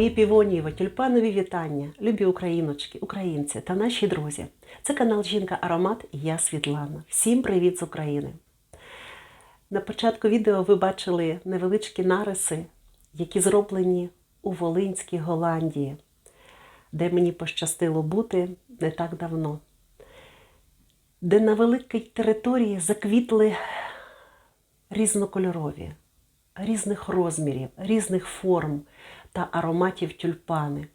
Мої півонієві, тюльпанові вітання, любі україночки, українці та наші друзі. Це канал Жінка Аромат і я Світлана. Всім привіт з України! На початку відео ви бачили невеличкі нариси, які зроблені у Волинській Голландії, де мені пощастило бути не так давно, де на великій території заквітли різнокольорові, різних розмірів, різних форм та ароматів тюльпани.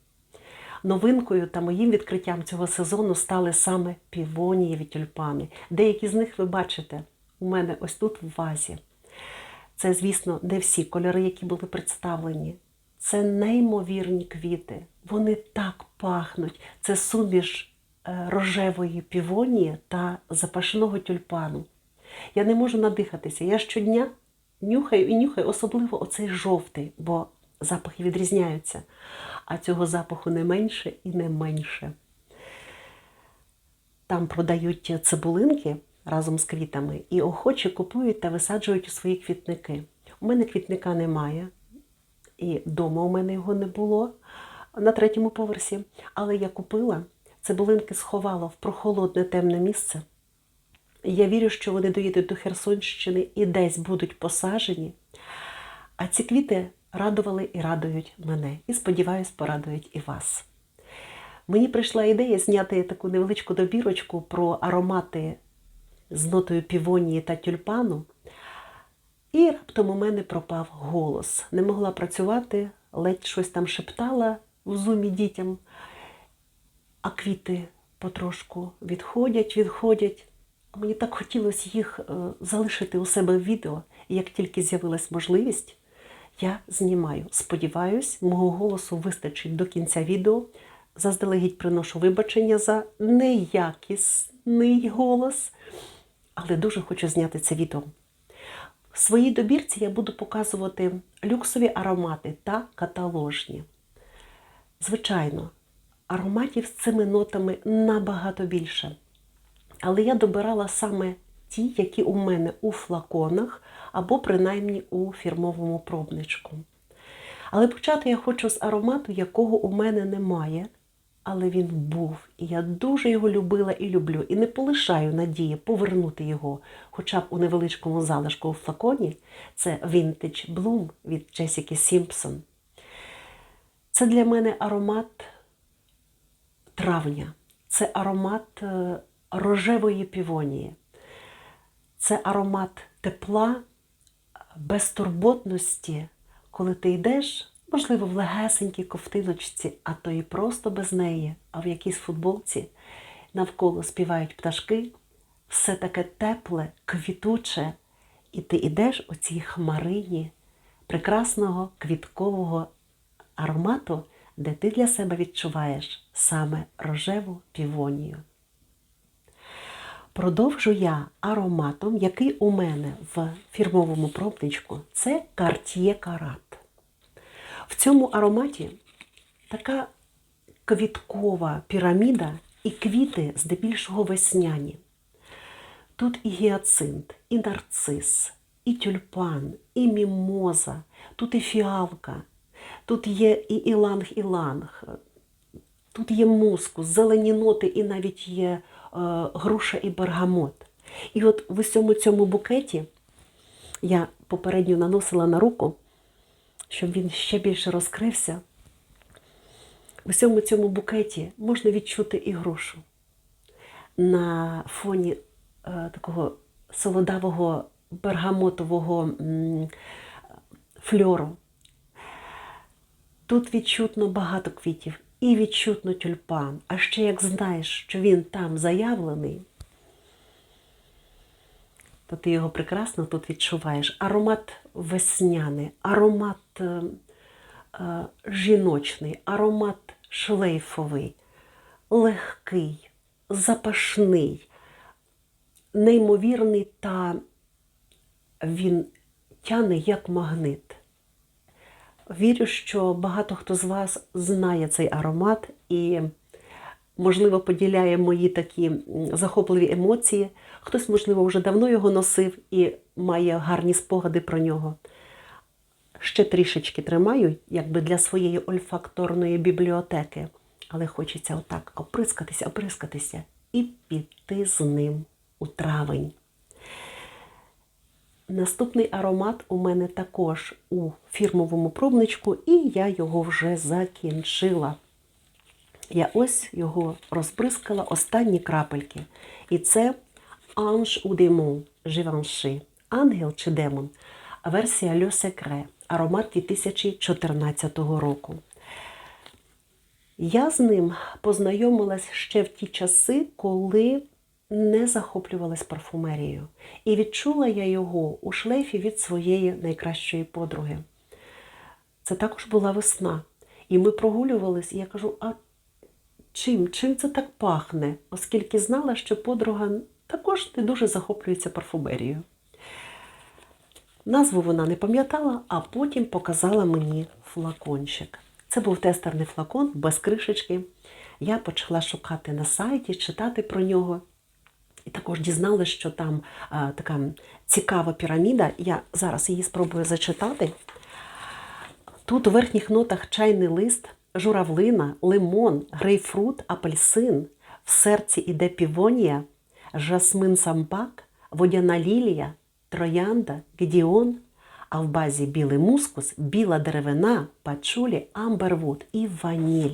Новинкою та моїм відкриттям цього сезону стали саме півонієві тюльпани. Деякі з них ви бачите у мене ось тут в вазі. Це, звісно, не всі кольори, які були представлені. Це неймовірні квіти. Вони так пахнуть. Це суміш е, рожевої півонії та запашного тюльпану. Я не можу надихатися. Я щодня нюхаю і нюхаю, особливо оцей жовтий, бо запахи відрізняються. А цього запаху не менше і не менше. Там продають цибулинки разом з квітами і охоче купують та висаджують у свої квітники. У мене квітника немає, і вдома у мене його не було на третьому поверсі. Але я купила цибулинки, сховала в прохолодне темне місце. Я вірю, що вони доїдуть до Херсонщини і десь будуть посажені. А ці квіти радували і радують мене. І сподіваюсь, порадують і вас. Мені прийшла ідея зняти таку невеличку добірочку про аромати з нотою півонії та тюльпану. І раптом у мене пропав голос. Не могла працювати, ледь щось там шептала в зумі дітям, а квіти потрошку відходять, відходять. Мені так хотілося їх е, залишити у себе в відео. Як тільки з'явилась можливість, я знімаю. Сподіваюсь, мого голосу вистачить до кінця відео. Заздалегідь приношу вибачення за неякісний голос, але дуже хочу зняти це відео. В своїй добірці я буду показувати люксові аромати та каталожні. Звичайно, ароматів з цими нотами набагато більше. Але я добирала саме ті, які у мене у флаконах або принаймні у фірмовому пробничку. Але почати я хочу з аромату, якого у мене немає, але він був. І я дуже його любила і люблю. І не полишаю надії повернути його, хоча б у невеличкому залишку у флаконі. Це Vintage Bloom від Джесіки Сімпсон. Це для мене аромат травня. Це аромат е, рожевої півонії. Це аромат тепла, безтурботності, коли ти йдеш, можливо, в легесенькій ковтиночці, а то і просто без неї, а в якійсь футболці навколо співають пташки, все таке тепле, квітуче, і ти йдеш у цій хмарині прекрасного квіткового аромату, де ти для себе відчуваєш саме рожеву півонію. Продовжу я ароматом, який у мене в фірмовому пробничку, це Cartier Карат. В цьому ароматі така квіткова піраміда і квіти здебільшого весняні. Тут і гіацинт, і нарцис, і тюльпан, і мімоза, тут і фіалка, тут є і іланг-іланг, тут є мускус, зелені ноти, і навіть є груша і бергамот. І от в усьому цьому букеті я попередньо наносила на руку, щоб він ще більше розкрився. В усьому цьому букеті можна відчути і грушу. На фоні е, такого солодавого бергамотового фльору. Тут відчутно багато квітів і відчутно тюльпан. А ще як знаєш, що він там заявлений, то ти його прекрасно тут відчуваєш. Аромат весняний, аромат е, е, жіночний, аромат шлейфовий, легкий, запашний, неймовірний та він тяне як магнит. Вірю, що багато хто з вас знає цей аромат і, можливо, поділяє мої такі захопливі емоції. Хтось, можливо, вже давно його носив і має гарні спогади про нього. Ще трішечки тримаю, якби для своєї ольфакторної бібліотеки. Але хочеться отак оприскатися, оприскатися і піти з ним у травень. Наступний аромат у мене також у фірмовому пробничку, і я його вже закінчила. Я ось його розприскала останні крапельки. І це Ange ou démon Givenchy. Ангел чи демон. Версія Le Secret. Аромат 2014 року. Я з ним познайомилась ще в ті часи, коли не захоплювалась парфумерією. І відчула я його у шлейфі від своєї найкращої подруги. Це також була весна. І ми прогулювались, і я кажу, а чим? Чим це так пахне? Оскільки знала, що подруга також не дуже захоплюється парфумерією. Назву вона не пам'ятала, а потім показала мені флакончик. Це був тестерний флакон без кришечки. Я почала шукати на сайті, читати про нього. І також дізналася, що там а, така цікава піраміда. Я зараз її спробую зачитати. Тут у верхніх нотах чайний лист, журавлина, лимон, грейпфрут, апельсин. В серці іде півонія, жасмин сампак, водяна лілія, троянда, гедіон, а в базі білий мускус, біла деревина, пачулі, амбервуд і ваніль.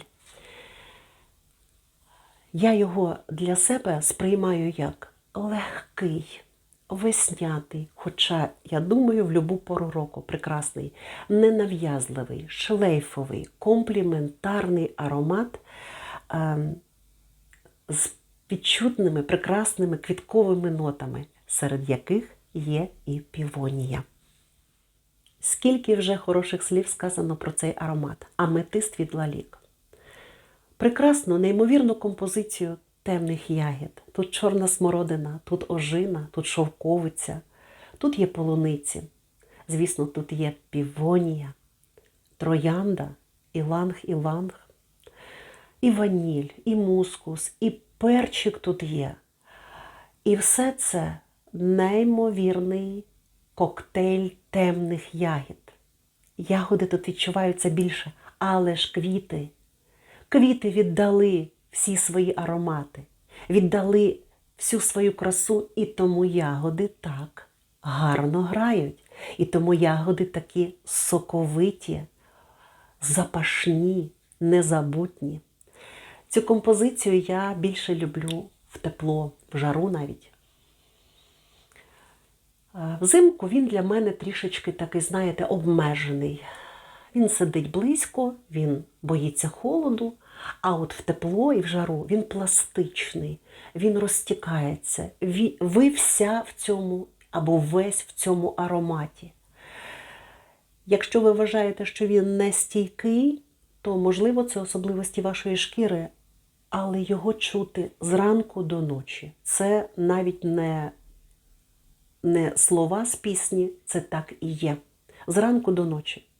Я його для себе сприймаю як легкий, веснятий, хоча, я думаю, в любу пору року прекрасний, ненав'язливий, шлейфовий, компліментарний аромат ем, з відчутними, прекрасними квітковими нотами, серед яких є і півонія. Скільки вже хороших слів сказано про цей аромат, аметист від лалік. Прекрасну, неймовірну композицію темних ягід. Тут чорна смородина, тут ожина, тут шовковиця, тут є полуниці. Звісно, тут є півонія, троянда, іланг-іланг, і ваніль, і мускус, і перчик тут є. І все це неймовірний коктейль темних ягід. Ягоди тут відчуваються більше, але ж квіти. Квіти віддали всі свої аромати, віддали всю свою красу, і тому ягоди так гарно грають. І тому ягоди такі соковиті, запашні, незабутні. Цю композицію я більше люблю в тепло, в жару навіть. Взимку він для мене трішечки такий, знаєте, обмежений. Він сидить близько, він боїться холоду, а от в тепло і в жару він пластичний, він розтікається. Ви вся в цьому або весь в цьому ароматі. Якщо ви вважаєте, що він не стійкий, то, можливо, це особливості вашої шкіри, але його чути зранку до ночі. Це навіть не, не слова з пісні, це так і є. Зранку до ночі.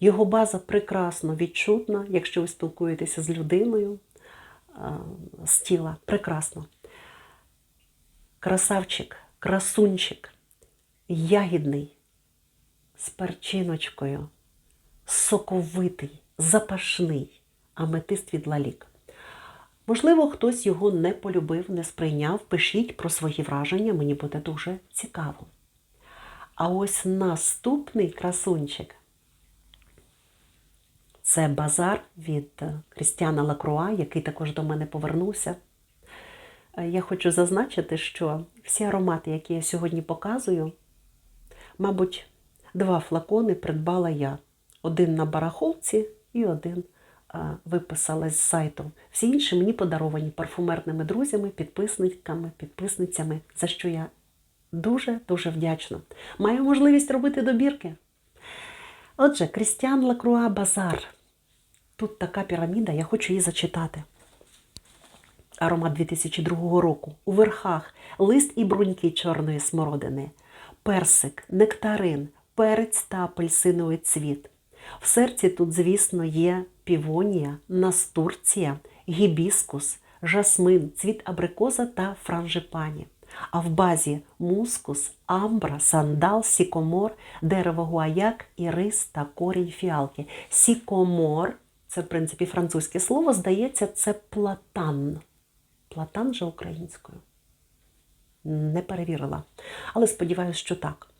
Його база прекрасно відчутна, якщо ви спілкуєтеся з людиною з тіла. Прекрасно. Красавчик, красунчик, ягідний, з перчиночкою, соковитий, запашний, аметист від лалік. Можливо, хтось його не полюбив, не сприйняв. Пишіть про свої враження, мені буде дуже цікаво. А ось наступний красунчик. Це базар від Крістіана Лакруа, який також до мене повернувся. Я хочу зазначити, що всі аромати, які я сьогодні показую, мабуть, два флакони придбала я. Один на барахолці і один виписала з сайту. Всі інші мені подаровані парфумерними друзями, підписниками, підписницями, за що я дуже-дуже вдячна. Маю можливість робити добірки. Отже, Крістіан Лакруа Базар. Тут така піраміда, я хочу її зачитати. Аромат 2002 року. У верхах лист і бруньки чорної смородини, персик, нектарин, перець та апельсиновий цвіт. В серці тут, звісно, є півонія, настурція, гібіскус, жасмин, цвіт абрикоза та франжипані. а в базі мускус, амбра, сандал, сікомор, дерево гуаяк, ірис та корінь фіалки. Сікомор це, в принципі, французьке слово, здається, це платан. Платан же українською. Не перевірила. Але сподіваюся, що так.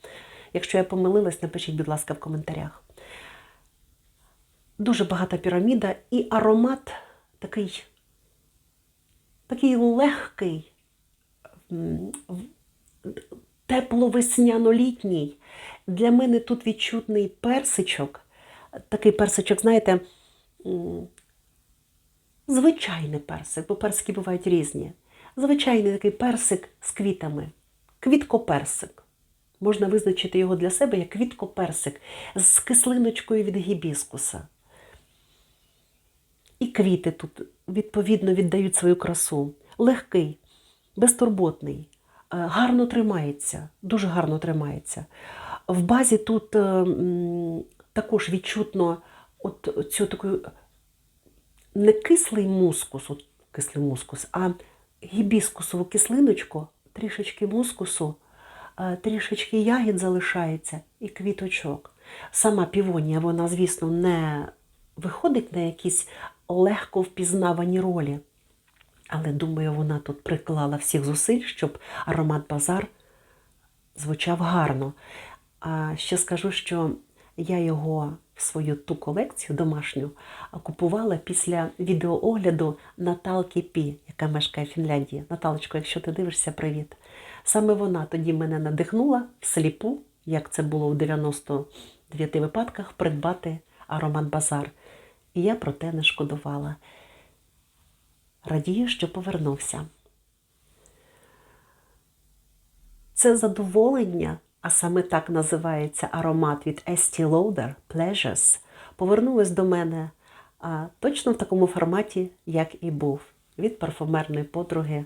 Якщо я помилилась, напишіть, будь ласка, в коментарях. Дуже багата піраміда і аромат такий, такий легкий, тепло-весняно-літній. Для мене тут відчутний персичок. Такий персичок, знаєте, звичайний персик, бо персики бувають різні. Звичайний такий персик з квітами. Квіткоперсик. Можна визначити його для себе як квіткоперсик з кислиночкою від гібіскуса. І квіти тут відповідно віддають свою красу. Легкий, безтурботний, е, гарно тримається, дуже гарно тримається. В базі тут е, також відчутно от цю таку не кислий мускус, от кислий мускус, а гібіскусову кислиночку, трішечки мускусу, е, трішечки ягід залишається і квіточок. Сама півонія, вона, звісно, не виходить на якісь легко впізнавані ролі. Але думаю, вона тут приклала всіх зусиль, щоб аромат базар звучав гарно. А ще скажу, що я його свою ту колекцію домашню купувала після відеоогляду Наталки Пі, яка мешкає в Фінляндії. Наталочко, якщо ти дивишся, привіт. Саме вона тоді мене надихнула всліпу, як це було в 99 випадках, придбати аромат базар. І я про те не шкодувала. Радію, що повернувся. Це задоволення, а саме так називається аромат від Estee Lauder Pleasures, повернулось до мене а, точно в такому форматі, як і був, від парфумерної подруги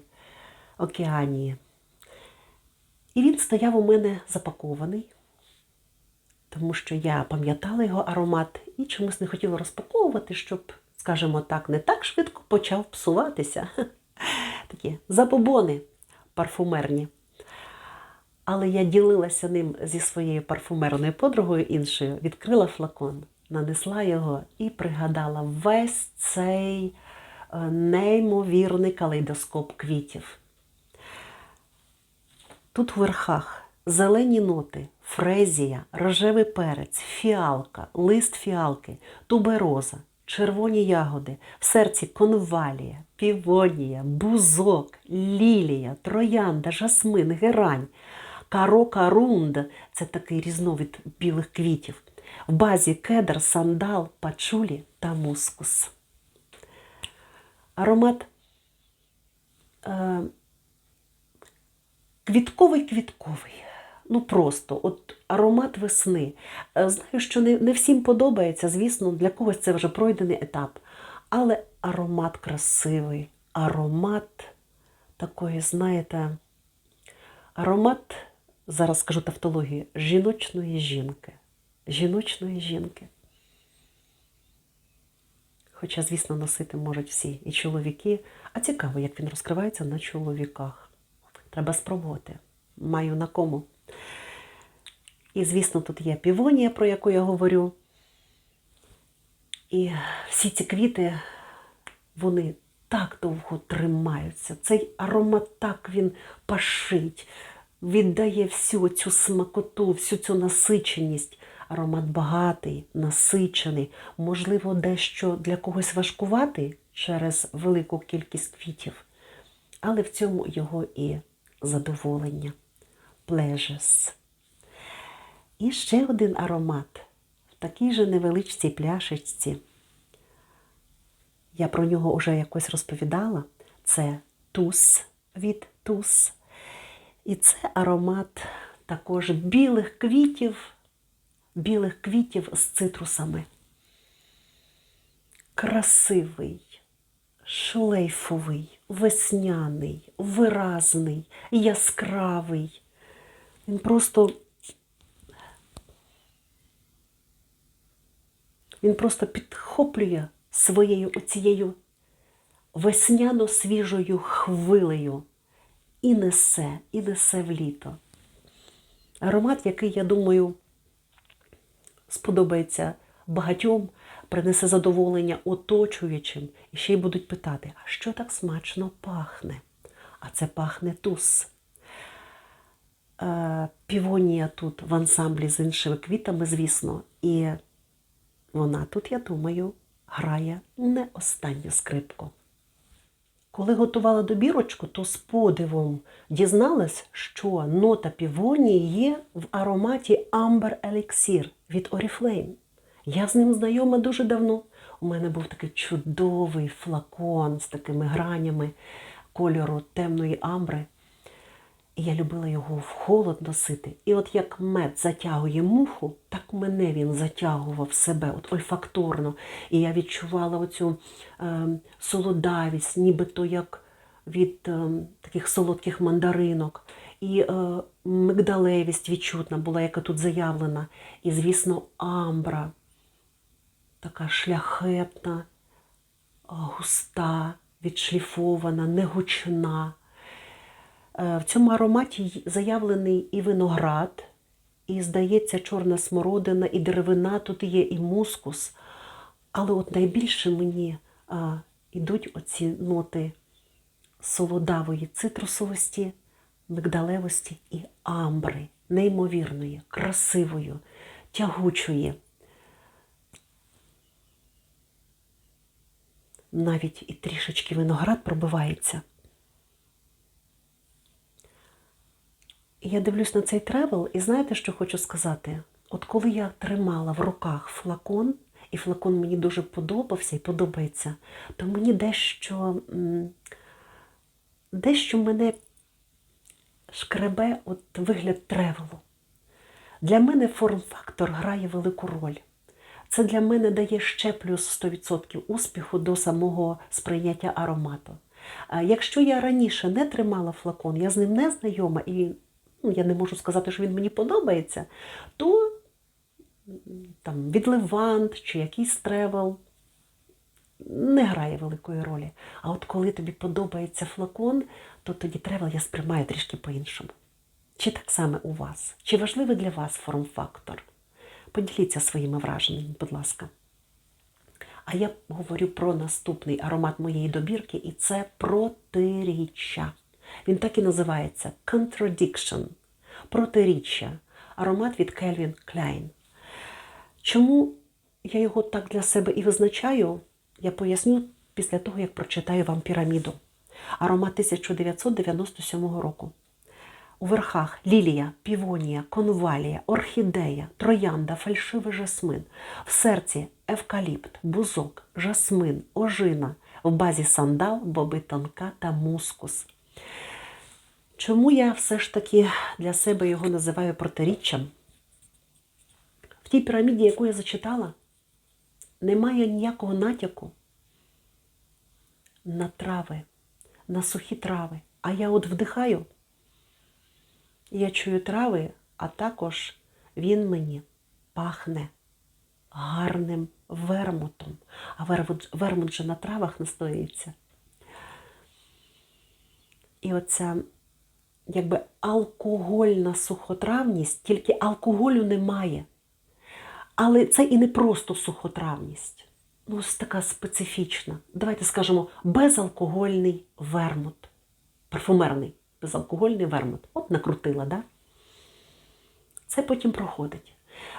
Океанії. І він стояв у мене запакований, тому що я пам'ятала його аромат і чомусь не хотіла розпаковувати, щоб, скажімо так, не так швидко почав псуватися. Такі забобони парфумерні. Але я ділилася ним зі своєю парфумерною подругою іншою, відкрила флакон, нанесла його і пригадала весь цей е, неймовірний калейдоскоп квітів. Тут в верхах зелені ноти, фрезія, рожевий перець, фіалка, лист фіалки, тубероза, червоні ягоди, в серці конвалія, півонія, бузок, лілія, троянда, жасмин, герань, каро-карунд – це такий різновид білих квітів. В базі кедр, сандал, пачулі та мускус. Аромат е, квітковий-квітковий. Ну просто, от аромат весни. Е, Знаю, що не, не всім подобається, звісно, для когось це вже пройдений етап. Але аромат красивий, аромат такої, знаєте, аромат, зараз скажу тавтологію, жіночної жінки. Жіночної жінки. Хоча, звісно, носити можуть всі і чоловіки. А цікаво, як він розкривається на чоловіках. Треба спробувати. Маю на кому. І, звісно, тут є півонія, про яку я говорю. І всі ці квіти, вони так довго тримаються. Цей аромат так він пашить, віддає всю цю смакоту, всю цю насиченість. Аромат багатий, насичений, можливо, дещо для когось важкуватий через велику кількість квітів, але в цьому його і задоволення. Pleasures. І ще один аромат в такій же невеличкій пляшечці. Я про нього вже якось розповідала. Це тус від тус. І це аромат також білих квітів, білих квітів з цитрусами. Красивий, шлейфовий, весняний, виразний, яскравий. Він просто він просто підхоплює своєю оцією весняно-свіжою хвилею і несе, і несе в літо. Аромат, який, я думаю, сподобається багатьом, принесе задоволення оточуючим, і ще й будуть питати, а що так смачно пахне? А це пахне тус. Е, Півонія тут в ансамблі з іншими квітами, звісно, і вона тут, я думаю, грає не останню скрипку. Коли готувала добірочку, то з подивом дізналась, що нота півонії є в ароматі Amber Elixir від Oriflame. Я з ним знайома дуже давно. У мене був такий чудовий флакон з такими гранями кольору темної амбри. І я любила його в холод носити. І от як мед затягує муху, так мене він затягував себе, от ольфакторно. І я відчувала оцю е, солодавість, нібито як від е, таких солодких мандаринок. І е, мигдалевість відчутна була, яка тут заявлена. І, звісно, амбра, така шляхетна, густа, відшліфована, негучна. Е, В цьому ароматі заявлений і виноград, і, здається, чорна смородина, і деревина, тут є і мускус. Але от найбільше мені а, йдуть оці ноти солодавої цитрусовості, мигдалевості і амбри, неймовірної, красивої, тягучої. Навіть і трішечки виноград пробивається. Я дивлюсь на цей тревел, і знаєте, що хочу сказати? От коли я тримала в руках флакон, і флакон мені дуже подобався і подобається, то мені дещо, дещо мене шкребе от вигляд тревелу. Для мене форм-фактор грає велику роль. Це для мене дає ще плюс 100% успіху до самого сприйняття аромату. Якщо я раніше не тримала флакон, я з ним не знайома і ну, я не можу сказати, що він мені подобається, то там відливант чи якийсь тревел не грає великої ролі. А от коли тобі подобається флакон, то тоді тревел я сприймаю трішки по-іншому. Чи так само у вас? Чи важливий для вас форм-фактор? Поділіться своїми враженнями, будь ласка. А я говорю про наступний аромат моєї добірки, і це протиріччя. Він так і називається Contradiction. Протиріччя. Аромат від Calvin Klein. Чому я його так для себе і визначаю, я поясню після того, як прочитаю вам піраміду. Аромат 1997 року. У верхах лілія, півонія, конвалія, орхідея, троянда, фальшивий жасмин. В серці евкаліпт, бузок, жасмин, ожина. В базі сандал, боби тонка та мускус. Чому я все ж таки для себе його називаю протиріччям? В тій піраміді, яку я зачитала, немає ніякого натяку на трави, на сухі трави. А я от вдихаю. Я чую трави, а також він мені пахне гарним вермутом. А вермут, же на травах настоюється. І оця якби алкогольна сухотравність, тільки алкоголю немає. Але це і не просто сухотравність. Ну, ось така специфічна. Давайте скажемо, безалкогольний вермут. Парфумерний безалкогольний вермут. От накрутила, да? Це потім проходить.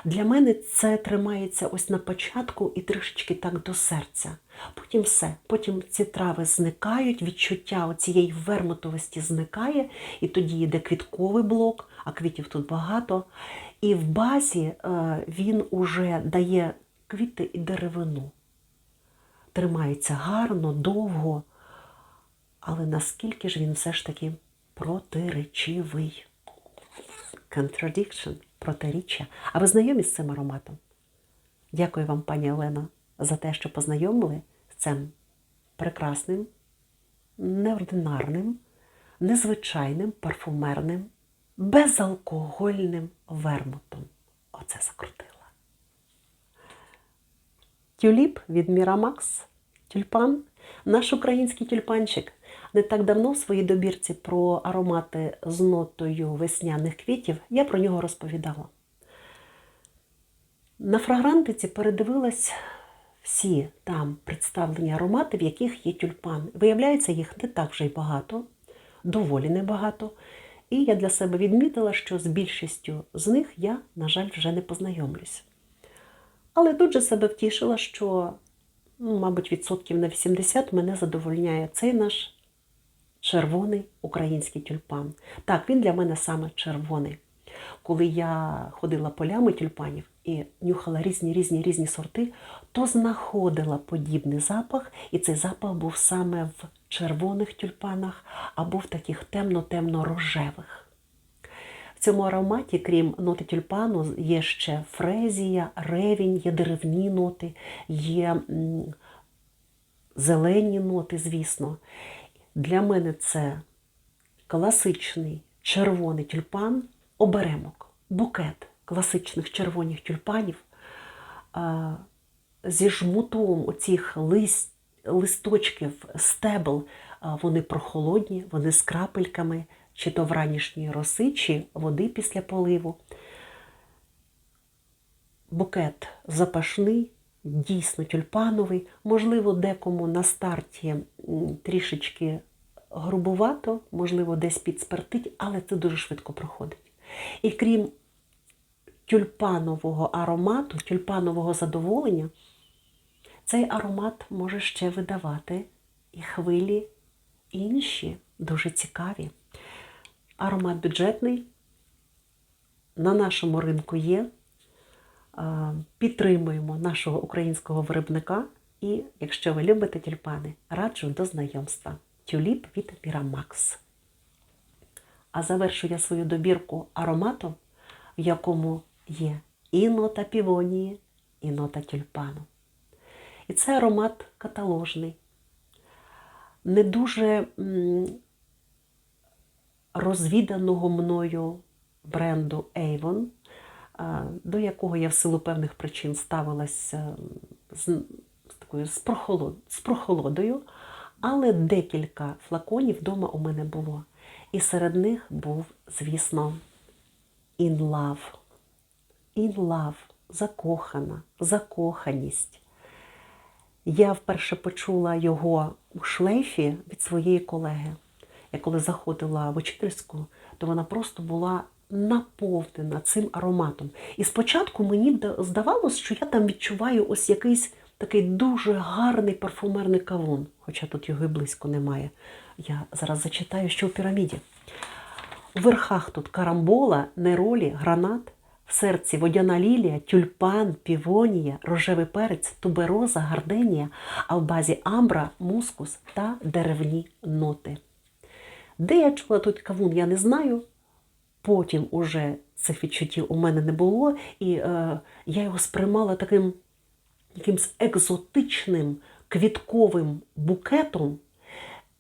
Для мене це тримається ось на початку і трішечки так до серця. Потім все. Потім ці трави зникають, відчуття цієї вермутовості зникає, і тоді йде квітковий блок, а квітів тут багато. І в базі е, він уже дає квіти і деревину. Тримається гарно, довго, але наскільки ж він все ж таки протиречивий. Contradiction, протиріччя. А ви знайомі з цим ароматом? Дякую вам, пані Олено, за те, що познайомили з цим прекрасним, неординарним, незвичайним, парфумерним, безалкогольним вермутом. Оце закрутила. Тюліп від Мірамакс. Тюльпан, наш український тюльпанчик. Не так давно в своїй добірці про аромати з нотою весняних квітів я про нього розповідала. На фрагрантиці передивилась всі там представлені аромати, в яких є тюльпан. Виявляється, їх не так вже й багато, доволі небагато. І я для себе відмітила, що з більшістю з них я, на жаль, вже не познайомлюсь. Але тут же себе втішила, що, ну, мабуть, відсотків на 80 мене задовольняє цей наш червоний український тюльпан. Так, він для мене саме червоний. Коли я ходила полями тюльпанів і нюхала різні різні різні сорти, то знаходила подібний запах, і цей запах був саме в червоних тюльпанах або в таких темно-темно-рожевих. В цьому ароматі, крім ноти тюльпану, є ще фрезія, ревінь, є деревні ноти, є зелені ноти, звісно. Для мене це класичний червоний тюльпан, оберемок, букет класичних червоних тюльпанів а, зі жмутом оцих лист, листочків, стебел. А, Вони прохолодні, вони з крапельками, чи то вранішньої роси, чи води після поливу. Букет запашний, дійсно тюльпановий. Можливо, декому на старті трішечки грубувато, можливо, десь підспертить, але це дуже швидко проходить. І крім тюльпанового аромату, тюльпанового задоволення, цей аромат може ще видавати і хвилі інші, дуже цікаві. Аромат бюджетний, на нашому ринку є. Підтримуємо нашого українського виробника. І, якщо ви любите тюльпани, раджу до знайомства. Тюліп від Мірамакс. А завершу я свою добірку ароматом, в якому є і нота півонії, і нота тюльпану. І це аромат каталожний, не дуже розвіданого мною бренду Avon, до якого я в силу певних причин ставилася з, з такою з, прохолод, з прохолодою, але декілька флаконів вдома у мене було. І серед них був, звісно, In Love. In Love, закохана, закоханість. Я вперше почула його у шлейфі від своєї колеги. Я коли заходила в учительську, то вона просто була наповнена цим ароматом. І спочатку мені здавалось, що я там відчуваю ось якийсь такий дуже гарний парфумерний кавун, хоча тут його і близько немає. Я зараз зачитаю, що в піраміді. У верхах тут карамбола, неролі, гранат, в серці водяна лілія, тюльпан, півонія, рожевий перець, тубероза, гарденія, а в базі амбра, мускус та деревні ноти. Де я чула тут кавун, я не знаю. Потім уже цих відчуттів у мене не було, і е, я його сприймала таким якимсь екзотичним квітковим букетом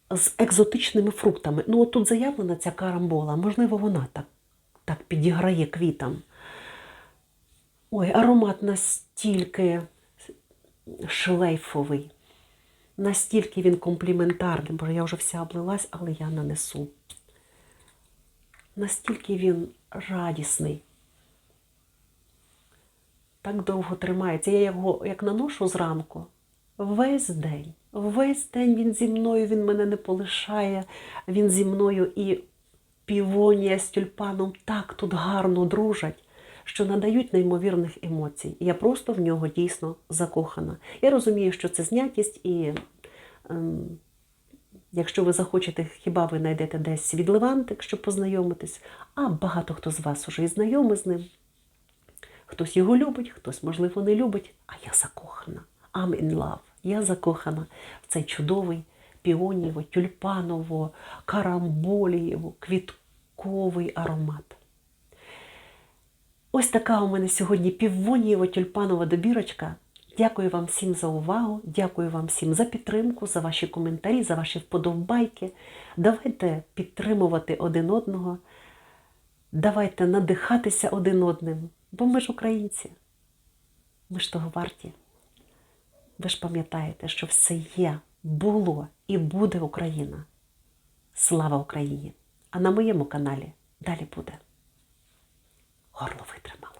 з екзотичними фруктами. Ну, от тут заявлена ця карамбола, можливо, вона так, так підіграє квітам. Ой, аромат настільки шлейфовий, настільки він компліментарний, бо я вже вся облилась, але я нанесу. Настільки він радісний. Так довго тримається. Я його як наношу зранку, весь день. Весь день він зі мною, він мене не полишає, він зі мною і півонія з тюльпаном так тут гарно дружать, що надають неймовірних емоцій. Я просто в нього дійсно закохана. Я розумію, що це знятість, і ем, якщо ви захочете, хіба ви знайдете десь відливантик, щоб познайомитись, а багато хто з вас уже і знайомий з ним. Хтось його любить, хтось, можливо, не любить, а я закохана. I'm in love. Я закохана в цей чудовий піонієво, тюльпаново, карамболієво, квітковий аромат. Ось така у мене сьогодні півонієво тюльпанова добірочка. Дякую вам всім за увагу, дякую вам всім за підтримку, за ваші коментарі, за ваші вподобайки. Давайте підтримувати один одного, давайте надихатися один одним, бо ми ж українці, ми ж того варті. Ви ж пам'ятаєте, що все є, було і буде Україна. Слава Україні! А на моєму каналі далі буде. Горло витримаю.